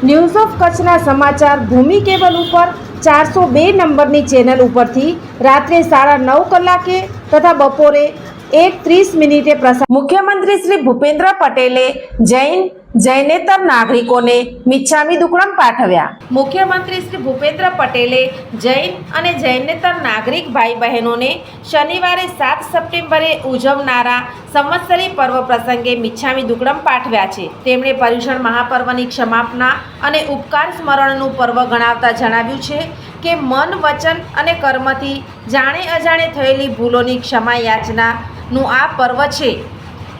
news of કચ્છના સમાચાર ભૂમિ cable ઉપર ચારસો બે નંબરની ચેનલ ઉપરથી રાત્રે સાડા નવ કલાકે તથા બપોરે એક ત્રીસ મિનિટે પ્રસાર મુખ્યમંત્રી શ્રી ભૂપેન્દ્ર પટેલે જૈન જૈનેતર નાગરિકોને મિચ્છામી દુક્કડમ પાઠવ્યા. મુખ્યમંત્રી શ્રી ભૂપેન્દ્ર પટેલે જૈન અને જૈનેતર નાગરિક ભાઈ બહેનોને શનિવારે સાત સપ્ટેમ્બરે ઉજવનારા સંવત્સરી પર્વ પ્રસંગે મિચ્છામી દુક્કડમ પાઠવ્યા છે. તેમણે પર્યુષણ મહાપર્વની ક્ષમાપના અને ઉપકાર સ્મરણનું પર્વ ગણાવતા જણાવ્યું છે કે મન, વચન અને કર્મથી જાણે અજાણે થયેલી ભૂલોની ક્ષમા યાચનાનું આ પર્વ છે.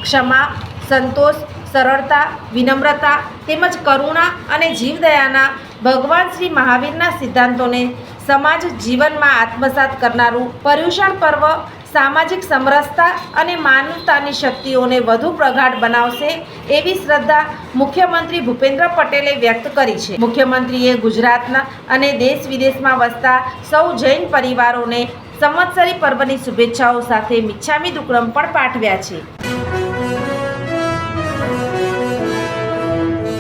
ક્ષમા, સંતોષ સરળતા, વિનમ્રતા તેમજ કરુણા અને જીવદયાના ભગવાન શ્રી મહાવીરના સિદ્ધાંતોને સમાજ જીવનમાં આત્મસાત કરનારું પર્યુષણ પર્વ સામાજિક સમરસતા અને માનવતાની શક્તિઓને વધુ પ્રગાઢ બનાવશે એવી શ્રદ્ધા મુખ્યમંત્રી ભૂપેન્દ્ર પટેલે વ્યક્ત કરી છે. મુખ્યમંત્રીએ ગુજરાતના અને દેશ વિદેશમાં વસતા સૌ જૈન પરિવારોને સંવત્સરી પર્વની શુભેચ્છાઓ સાથે મિચ્છામી દુક્કડમ પણ પાઠવ્યા છે.